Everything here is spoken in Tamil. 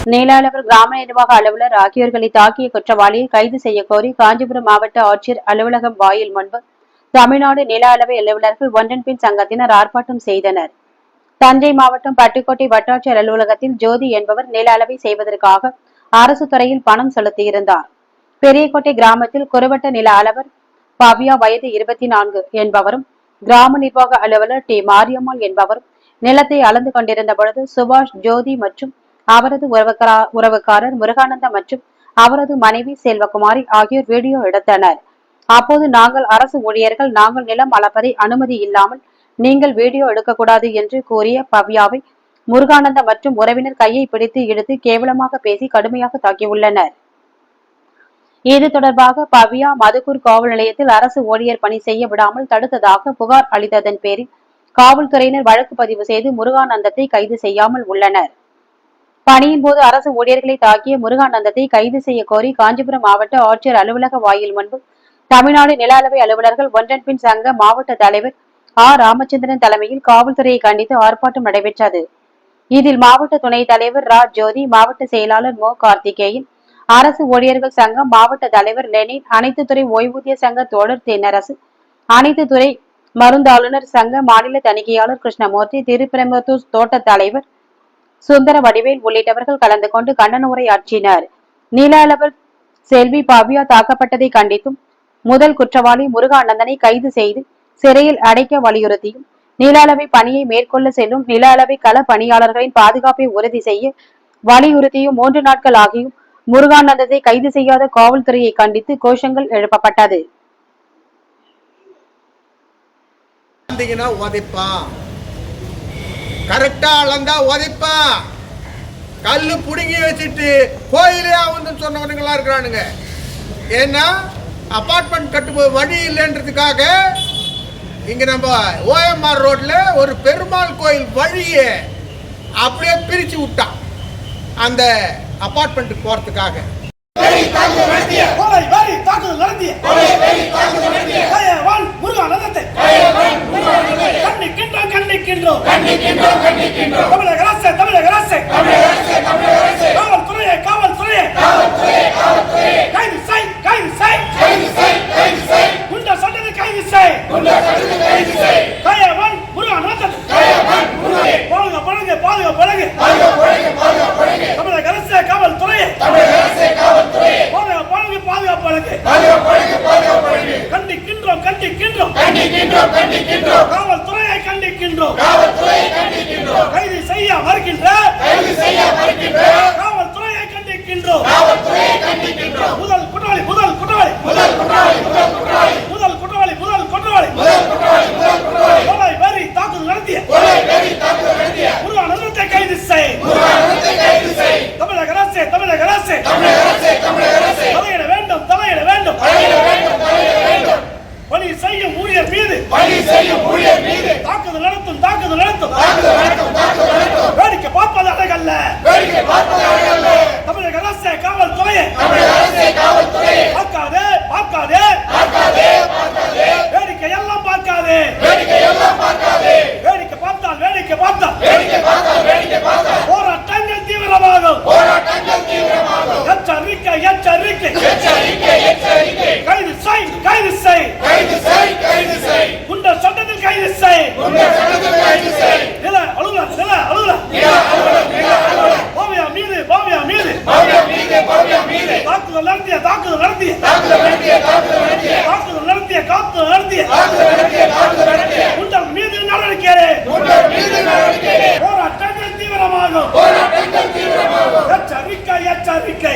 மேலாளர் கிராம நிர்வாக அலுவலர் ஆகியோர்களை தாக்கிய குற்றவாளியை கைது செய்ய கோரி காஞ்சிபுரம் மாவட்ட ஆட்சியர் அலுவலகம் வாயில் முன்பு தமிழ்நாடு நில அளவை அலுவலர்கள் ஒன்றன் பின் சங்கத்தினர் ஆர்ப்பாட்டம் செய்தனர். தஞ்சை மாவட்டம் பட்டுக்கோட்டை வட்டாட்சியர் அலுவலகத்தில் ஜோதி என்பவர் நில அளவை செய்வதற்காக அரசு துறையில் பணம் செலுத்தியிருந்தார். பெரியகோட்டை கிராமத்தில் குறுவட்ட நில அளவர் பவ்யா வயது இருபத்தி நான்கு என்பவரும் கிராம நிர்வாக அலுவலர் டி மாரியம்மாள் என்பவரும் நிலத்தை அளந்து கொண்டிருந்த பொழுது சுபாஷ் ஜோதி மற்றும் அவரது உறவுக்காரர் முருகானந்தம் மற்றும் அவரது மனைவி செல்வகுமாரி ஆகியோர் வீடியோ எடுத்தனர். அப்போது நாங்கள் அரசு ஊழியர்கள் நாங்கள் நிலம் அளப்பதை அனுமதி இல்லாமல் நீங்கள் வீடியோ எடுக்கக்கூடாது என்று கூறிய பவ்யாவை முருகானந்தம் மற்றும் உறவினர் கையை பிடித்து இழுத்து கேவலமாக பேசி கடுமையாக தாக்கியுள்ளனர். இது தொடர்பாக பவ்யா மதுக்கூர் காவல் நிலையத்தில் அரசு ஊழியர் பணி செய்ய விடாமல் தடுத்ததாக புகார் அளித்ததன் பேரில் காவல்துறையினர் வழக்கு பதிவு செய்து முருகானந்தத்தை கைது செய்யாமல் உள்ளனர். பணியின் போது அரசு ஊழியர்களை தாக்கிய முருகானந்தத்தை கைது செய்ய கோரி காஞ்சிபுரம் மாவட்ட ஆட்சியர் அலுவலக வாயில் முன்பு தமிழ்நாடு நில அளவை அலுவலர்கள் ஒன்றன் பின் சங்க மாவட்ட தலைவர் ஆர் ராமச்சந்திரன் தலைமையில் காவல்துறையை கண்டித்து ஆர்ப்பாட்டம் நடைபெற்றது. இதில் மாவட்ட துணைத் தலைவர் ரா. ஜோதி மாவட்ட செயலாளர் மோ. கார்த்திகேயன் அரசு ஊழியர்கள் சங்கம் மாவட்ட தலைவர் லெனின் அனைத்து துறை ஓய்வூதிய சங்க தோழர் தென்னரசு அனைத்து துறை மருந்தாளுநர் சங்க மாநில தணிக்கையாளர் கிருஷ்ணமூர்த்தி திருப்பெரும்புத்தூர் தோட்ட தலைவர் சுந்தர வடிவேல் உள்ளிட்டவர்கள் கலந்து கொண்டு கண்ணன் உரையாற்றினர் நில அளவர் செல்வி பாபியா தாக்கப்பட்டதை கண்டித்தும் முதல் குற்றவாளி முருகானந்தனை கைது செய்து சிறையில் அடைக்க வலியுறுத்தியும் நில அளவை பணியை மேற்கொள்ள செல்லும் நில அளவை கள பணியாளர்களின் பாதுகாப்பை உறுதி செய்ய வலியுறுத்தியும் மூன்று நாட்கள் ஆகியும் முருகானந்தத்தை கைது செய்யாத காவல்துறையை கண்டித்து கோஷங்கள் எழுப்பப்பட்டது. வந்தீங்கன்னா உதைப்பான் கரெக்டா அளந்தா உதைப்பான் கல்லு புடுங்கி வச்சுட்டு கோயிலே வந்து சொன்னவனுங்களா இருக்கிறானுங்க. ஏன்னா அபார்ட்மெண்ட் கட்டு வழி இல்லைன்றதுக்காக இங்க நம்ம ஓஎம்ஆர் ரோட்ல ஒரு பெருமாள் கோயில் வழியை அப்படியே பிரிச்சு விட்டான். அந்த கொலை வெறி தாக்குதல் நடத்திய. முருகானந்தத்தை கண்டிக்கின்றோம் கண்டிக்கின்றோம் தமிழக அரசு தமிழக அரசு காவல்துறையை காவல்துறையை கைது செய் கைது செய் குண்ட சட்டத்தை கைது செய் கயவான் முருகானந்தத்தை பாருங்க பாருங்க பாருங்க பாருங்க தமிழக அரசு காவல்துறையை பாருங்க பாருங்க பாதுகாப்பாளருக்கு கண்டிக்கின்றோம் கண்டிக்கின்றோம் காவல்துறையை கண்டிக்கின்றோம் கைது செய்ய மறுக்கின்ற காவல்துறையை கண்டிக்கின்றோம் முதல் குற்றவாளி முதல் குற்றவாளி முதல் குற்றவாளி முதல் குற்றவாளி கொலை வெறி தாக்குதல் நடத்திய முருகானந்தத்தை கைது செய் தமிழக அரசு தமிழக அரசு தலையிட வேண்டும் தலையிட வேண்டும் பணி செய்யும் ஊழியர் மீது தாக்குதல் செய் கைது செய் கைது செய் கைது செய் உண்ட சட்டத்தில் கைது செய் உண்ட சட்டத்தில் கைது செய் நில அழுகல நில அழுகல நில அழுகல நில அழுகல பாவியா மீது பாவியா மீது. பாவியா மீது பாவியா மீது. தாக்குதல் நடத்திய தாக்குதல் நடத்திய. தாக்குதல் நடத்திய தாக்குதல் நடத்திய. தாக்குதல் நடத்திய தாக்குதல் நடத்திய. தாக்குதல் நடத்திய தாக்குதல் நடத்திய. உண்ட மீது நடவடிக்கை உண்ட மீது நடவடிக்கை போராட்டங்கள் தீவிரமாகும். போராட்டங்கள் தீவிரமாகும். எச்சரிக்கை எச்சரிக்கை.